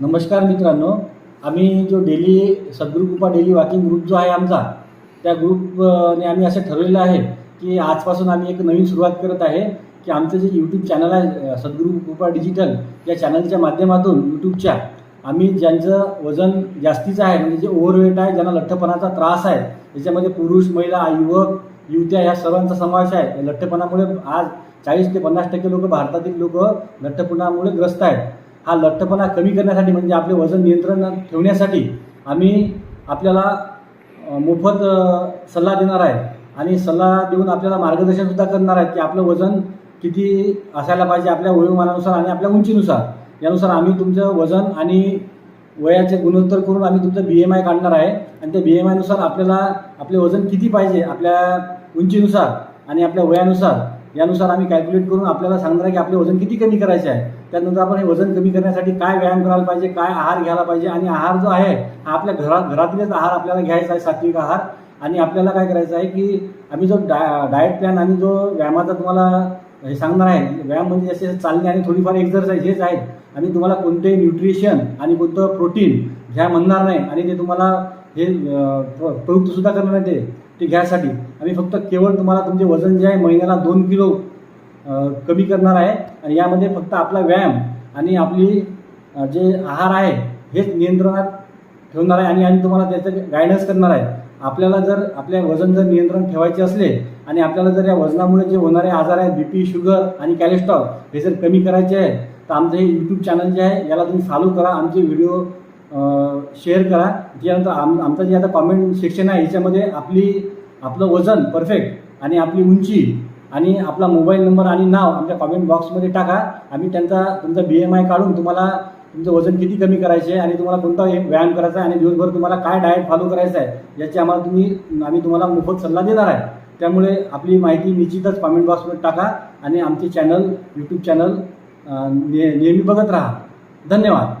नमस्कार मित्रांनो आम्ही जो डेली सद्गुरू कृपा डेली वॉकिंग ग्रुप जो आहे आमचा त्या ग्रुपने आम्ही असं ठरवलेलं आहे की आजपासून आम्ही एक नवीन सुरुवात करत आहे की आमचं जे यूट्यूब चॅनल आहे अ, सद्गुरू कृपा डिजिटल या चॅनलच्या माध्यमातून यूट्यूबच्या आम्ही ज्यांचं वजन जास्तीचं आहे म्हणजे जे ओव्हरवेट आहे ज्यांना लठ्ठपणाचा त्रास आहे त्याच्यामध्ये पुरुष महिला युवक युवत्या ह्या सर्वांचा समावेश आहे. लठ्ठपणामुळे आज चाळीस ते पन्नास टक्के लोक भारतातील लोक लठ्ठपणामुळे ग्रस्त आहेत. हा लठ्ठपणा कमी करण्यासाठी म्हणजे आपले वजन नियंत्रणात ठेवण्यासाठी आम्ही आपल्याला मोफत सल्ला देणार आहे. आणि सल्ला देऊन आपल्याला मार्गदर्शनसुद्धा करणार आहेत की आपलं वजन किती असायला पाहिजे आपल्या वयोमानानुसार आणि आपल्या उंचीनुसार. यानुसार आम्ही तुमचं वजन आणि वयाचे गुणोत्तर करून आम्ही तुमचं बी एम आय काढणार आहे. आणि त्या बी एम आयनुसार आपल्याला आपले वजन किती पाहिजे आपल्या उंचीनुसार आणि आपल्या वयानुसार यानुसार आम्ही कॅल्क्युलेट करून आपल्याला सांगणार आहे की आपले वजन किती कमी करायचे आहे. त्यानंतर आपण हे वजन कमी करण्यासाठी काय व्यायाम करायला पाहिजे काय आहार घ्यायला पाहिजे आणि आहार जो आहे हा आपल्या घरा घरातीलच आहार आपल्याला घ्यायचा आहे सात्विक आहार. आणि आपल्याला काय करायचं आहे की आम्ही जो डा डाएट प्लॅन आणि जो व्यायामाचा तुम्हाला हे सांगणार आहे व्यायाम म्हणजे जसे चालणे आणि थोडीफार एक्झरसाईज हेच आहेत. आणि तुम्हाला कोणते न्यूट्रिशन आणि कोणतं प्रोटीन घ्या म्हणणार नाही. आणि ते तुम्हाला हे प्रयुक्तसुद्धा प्रवृत्तसुद्धा करणार नाही ते घ्यायसाठी. आम्ही फक्त केवळ तुम्हाला तुमचे वजन जे आहे महिन्याला दोन किलो कमी करणार आहे आणि यामध्ये फक्त आपला व्यायाम आणि आपली जे आहार आहे हेच नियंत्रणात ठेवणार आहे आणि आम्ही तुम्हाला त्याचं गायडन्स करणार आहे. आपल्याला जर आपल्या वजन जर नियंत्रण ठेवायचे असले आणि आपल्याला जर या वजनामुळे जे होणारे आजार आहेत बी पी शुगर आणि कॅलेस्ट्रॉल हे जर कमी करायचे आहे तर आमचं हे यूट्यूब चॅनल जे आहे याला तुम्ही फॉलो करा आमचे व्हिडिओ शेअर करा. त्यानंतर आम आमचं जे आता कॉमेंट सेक्शन आहे याच्यामध्ये आपली आपलं वजन परफेक्ट आणि आपली उंची आणि आपला मोबाईल नंबर आणि नाव आमच्या कॉमेंट बॉक्समध्ये टाका. आम्ही त्यांचा तुमचा बी एम आय काढून तुम्हाला तुमचं वजन किती कमी करायचे आहे आणि तुम्हाला कोणता एक व्यायाम करायचा आहे आणि दिवसभर तुम्हाला काय डाएट फॉलो करायचं आहे याची आम्हाला तुम्ही आम्ही तुम्हाला मोफत सल्ला देणार आहे. त्यामुळे आपली माहिती निश्चितच कॉमेंट बॉक्समध्ये टाका आणि आमचे चॅनल यूट्यूब चॅनल नेहमी बघत राहा. धन्यवाद.